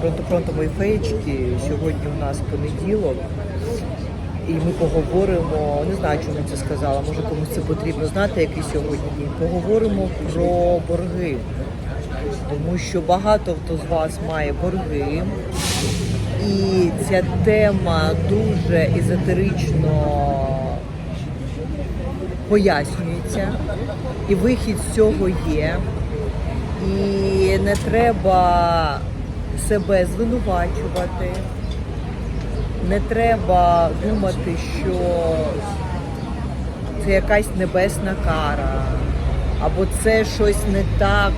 Пронто-пронто мої феєчки. Сьогодні у нас понеділок. І ми поговоримо, не знаю, чому це сказала, може комусь це потрібно знати, який сьогодні день. Поговоримо про борги. Тому що багато хто з вас має борги. І ця тема дуже езотерично пояснюється. І вихід з цього є. І не треба себе звинувачувати. Не треба думати, що це якась небесна кара, або це щось не так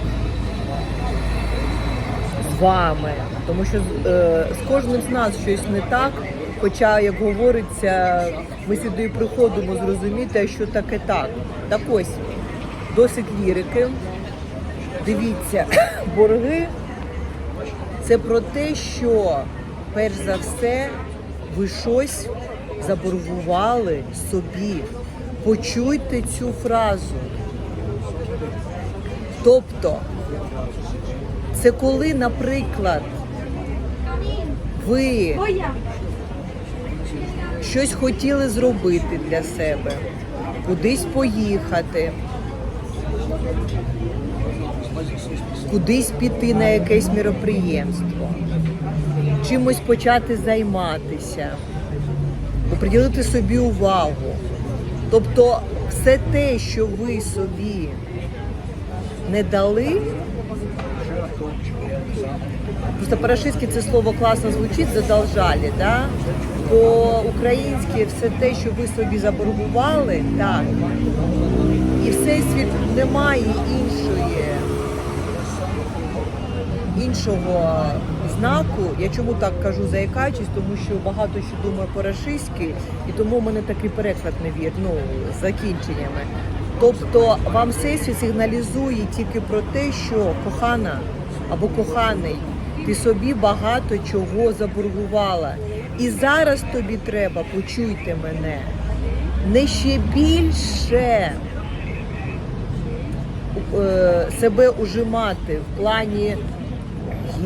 з вами. Тому що е, з кожним з нас щось не так. Хоча, як говориться, ми сюди приходимо зрозуміти, що таке так. Так ось, досить лірики. Дивіться, борги це про те, що перш за все ви щось заборгували собі. Почуйте цю фразу. Тобто, це коли, наприклад, ви щось хотіли зробити для себе, кудись поїхати, кудись піти на якесь міроприємство, чимось почати займатися, приділити собі увагу. Тобто все те, що ви собі не дали, просто по-рашистськи це слово класно звучить, задолжали, да? по-українськи все те, що ви собі заборгували, так. І всесвіт немає іншої, іншого знаку. Я чому так кажу заякаючись, тому що багато що думаю по-рашистськи, і тому в мене такий переклад не вір, ну, з закінченнями. Тобто вам всесвіт сигналізує тільки про те, що кохана або коханий, ти собі багато чого заборгувала. І зараз тобі треба, почуйте мене, не ще більше е, себе ужимати в плані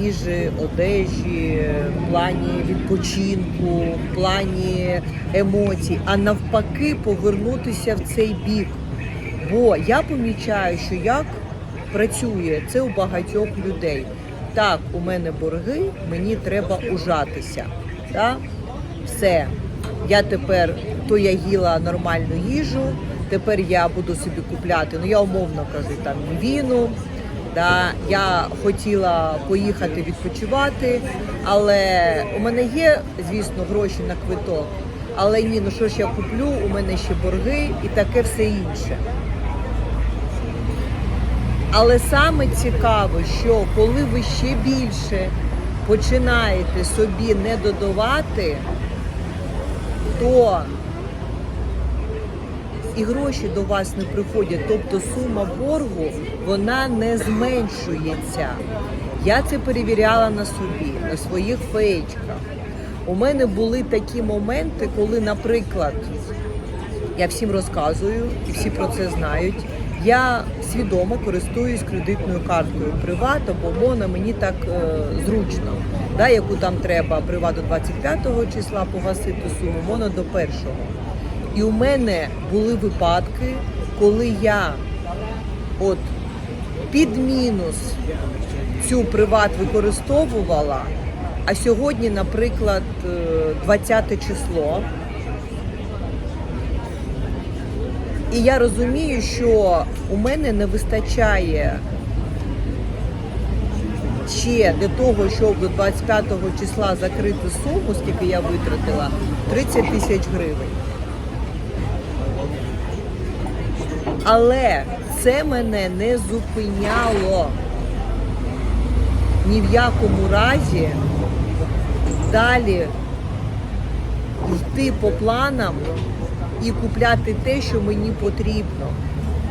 їжі, одежі, в плані відпочинку, в плані емоцій, а навпаки повернутися в цей бік. Бо я помічаю, що як працює це у багатьох людей. Так, у мене борги, мені треба ужатися. Так? Все. Я тепер то я їла нормальну їжу, тепер я буду собі купляти, ну я умовно кажу, там віну. Да, я хотіла поїхати відпочивати, але у мене є, звісно, гроші на квиток. Але ні, ну що ж я куплю, у мене ще борги і таке все інше. Але саме цікаво, що коли ви ще більше починаєте собі не додавати, то і гроші до вас не приходять, тобто сума боргу вона не зменшується. Я це перевіряла на собі, на своїх феєчках. У мене були такі моменти, коли, наприклад, я всім розказую, і всі про це знають. Я свідомо користуюсь кредитною карткою Приват або Мона, мені так е, зручно, да, яку там треба Приват до 25 числа погасити суму, Мона до першого. І у мене були випадки, коли я от під мінус цю приват використовувала, а сьогодні, наприклад, е, 20 число. І я розумію, що у мене не вистачає ще для того, щоб до 25 числа закрити суму, скільки я витратила, 30 тисяч гривень. Але це мене не зупиняло ні в якому разі далі йти по планам і купляти те, що мені потрібно.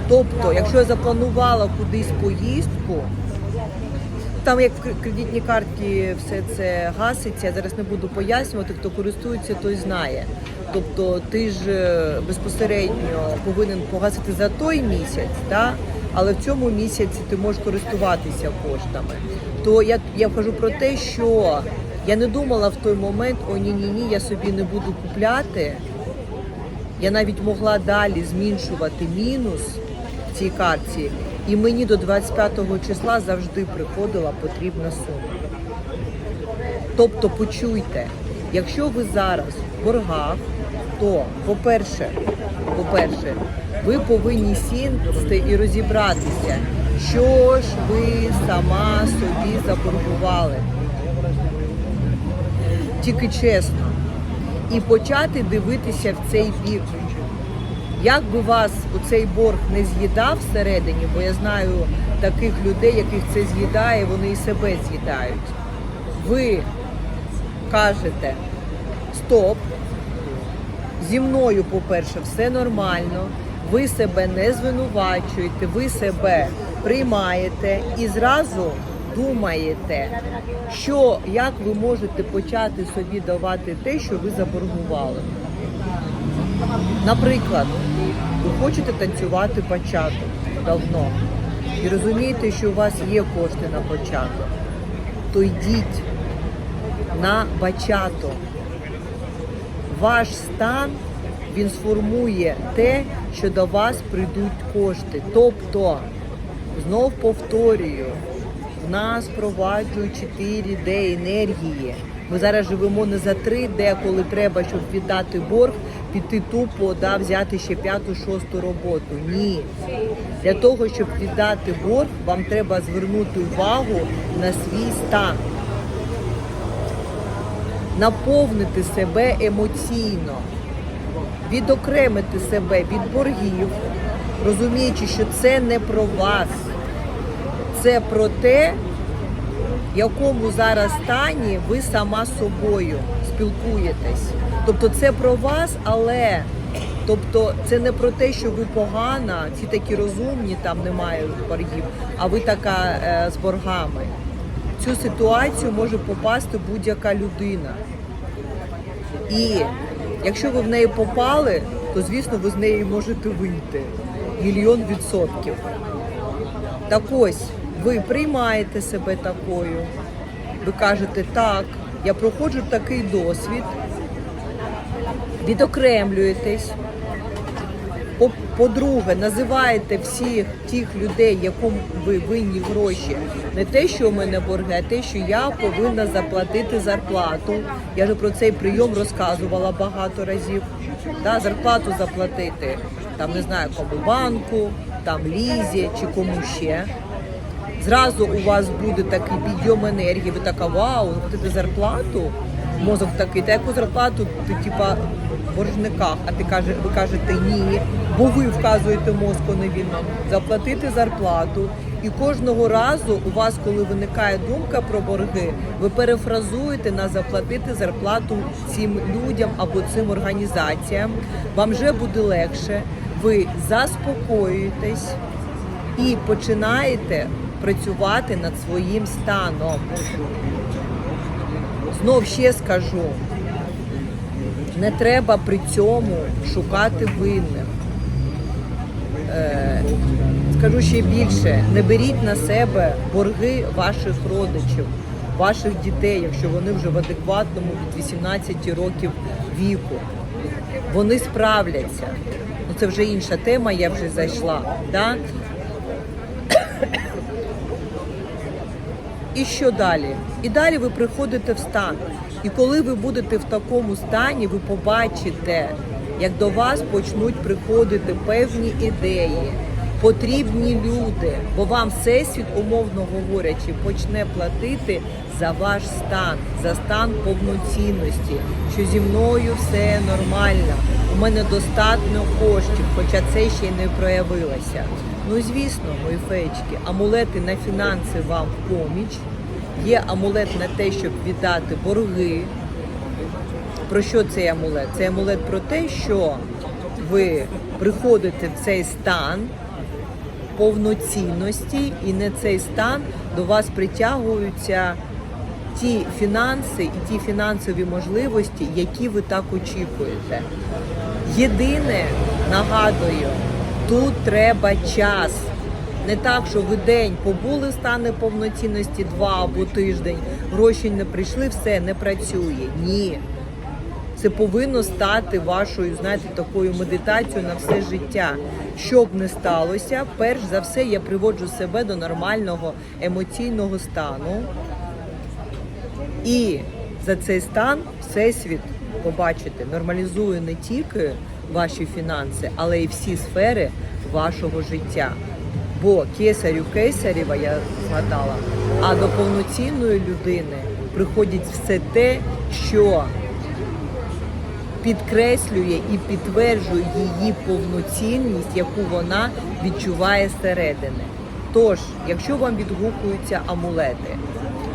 Тобто, якщо я запланувала кудись поїздку, там як в кредитній карті все це гаситься, я зараз не буду пояснювати, хто користується, той знає. Тобто ти ж е, безпосередньо повинен погасити за той місяць, да? але в цьому місяці ти можеш користуватися коштами. То я, я кажу про те, що я не думала в той момент, о ні, ні, ні, я собі не буду купляти. Я навіть могла далі зменшувати мінус в цій картці, і мені до 25 числа завжди приходила потрібна сума. Тобто, почуйте, якщо ви зараз в боргах, то, по-перше, по-перше, ви повинні сісти і розібратися, що ж ви сама собі заборгували. Тільки чесно. І почати дивитися в цей бік. Як би вас оцей борг не з'їдав всередині, бо я знаю таких людей, яких це з'їдає, вони і себе з'їдають. Ви кажете стоп, зі мною, по-перше, все нормально, ви себе не звинувачуєте, ви себе приймаєте і зразу думаєте, що як ви можете почати собі давати те, що ви заборгували. Наприклад, ви хочете танцювати початок давно і розумієте, що у вас є кошти на початок, то йдіть на бачато. Ваш стан він сформує те, що до вас прийдуть кошти. Тобто, знов повторюю, в нас впроваджують 4D енергії. Ми зараз живемо не за 3D, коли треба, щоб віддати борг, піти тупо, да, взяти ще п'яту, шосту роботу. Ні. Для того, щоб віддати борг, вам треба звернути увагу на свій стан наповнити себе емоційно, відокремити себе від боргів, розуміючи, що це не про вас, це про те, в якому зараз стані ви сама собою спілкуєтесь. Тобто це про вас, але тобто це не про те, що ви погана, ці такі розумні, там немає боргів, а ви така е, з боргами. Цю ситуацію може попасти будь-яка людина. І якщо ви в неї попали, то звісно ви з неї можете вийти. Мільйон відсотків. Так ось, ви приймаєте себе такою. Ви кажете, так, я проходжу такий досвід, відокремлюєтесь. По- По-друге, називаєте всіх тих людей, якому ви винні гроші, не те, що у мене борги, а те, що я повинна заплатити зарплату. Я вже про цей прийом розказувала багато разів. Да, зарплату заплатити там не знаю, кому банку, там лізі чи кому ще. Зразу у вас буде такий підйом енергії, ви така вау, платити зарплату. Мозок такий, та яку зарплату ти типа боржниках, а ти каже, ви кажете ні, бо ви вказуєте мозку невільно заплатити зарплату. І кожного разу у вас, коли виникає думка про борги, ви перефразуєте на заплатити зарплату цим людям або цим організаціям. Вам вже буде легше, ви заспокоюєтесь і починаєте працювати над своїм станом. Знов ще скажу, не треба при цьому шукати винних. Е, скажу ще більше, не беріть на себе борги ваших родичів, ваших дітей, якщо вони вже в адекватному від 18 років віку. Вони справляться. Ну це вже інша тема, я вже зайшла. Да? І що далі? І далі ви приходите в стан. І коли ви будете в такому стані, ви побачите, як до вас почнуть приходити певні ідеї, потрібні люди, бо вам всесвіт, умовно говорячи, почне платити за ваш стан, за стан повноцінності, що зі мною все нормально. У мене достатньо коштів, хоча це ще й не проявилося. Ну звісно, мої феєчки, амулети на фінанси вам в поміч. Є амулет на те, щоб віддати борги. Про що цей амулет? Цей амулет про те, що ви приходите в цей стан повноцінності, і не цей стан до вас притягуються ті фінанси і ті фінансові можливості, які ви так очікуєте. Єдине, нагадую, тут треба час. Не так, що ви день побули в стані повноцінності два або тиждень, гроші не прийшли, все не працює. Ні. Це повинно стати вашою, знаєте, такою медитацією на все життя. Що б не сталося, перш за все я приводжу себе до нормального емоційного стану. І за цей стан всесвіт, побачите, нормалізує не тільки ваші фінанси, але й всі сфери вашого життя. Бо кесарю кесарєва я згадала, а до повноцінної людини приходить все те, що підкреслює і підтверджує її повноцінність, яку вона відчуває зсередини. Тож, якщо вам відгукуються амулети,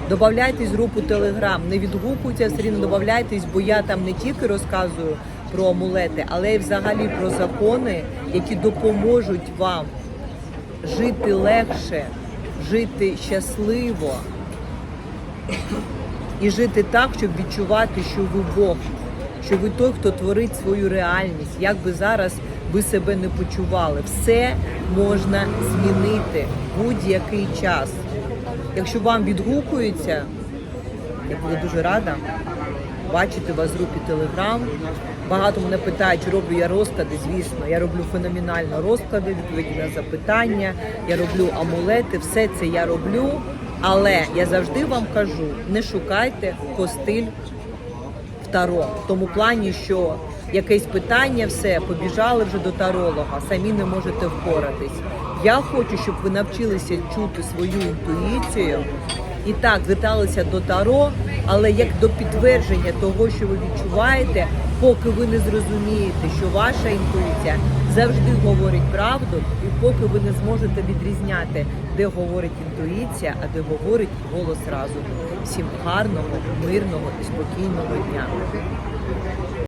додавайтесь в групу Телеграм, не відгукуються, все рівно додавайтесь, бо я там не тільки розказую про амулети, але й взагалі про закони, які допоможуть вам жити легше, жити щасливо і жити так, щоб відчувати, що ви Бог, що ви той, хто творить свою реальність. Як би зараз ви себе не почували, все можна змінити будь-який час. Якщо вам відгукується, я буду дуже рада бачити вас в групі Телеграм. Багато мене питають, чи роблю я розклади. Звісно, я роблю феноменально розклади, відповіді на запитання, я роблю амулети, все це я роблю. Але я завжди вам кажу: не шукайте костиль в таро. В тому плані, що якесь питання, все, побіжали вже до таролога, самі не можете впоратись. Я хочу, щоб ви навчилися чути свою інтуїцію і так зверталися до таро, але як до підтвердження того, що ви відчуваєте, поки ви не зрозумієте, що ваша інтуїція завжди говорить правду, і поки ви не зможете відрізняти, де говорить інтуїція, а де говорить голос разуму. Всім гарного, мирного і спокійного дня.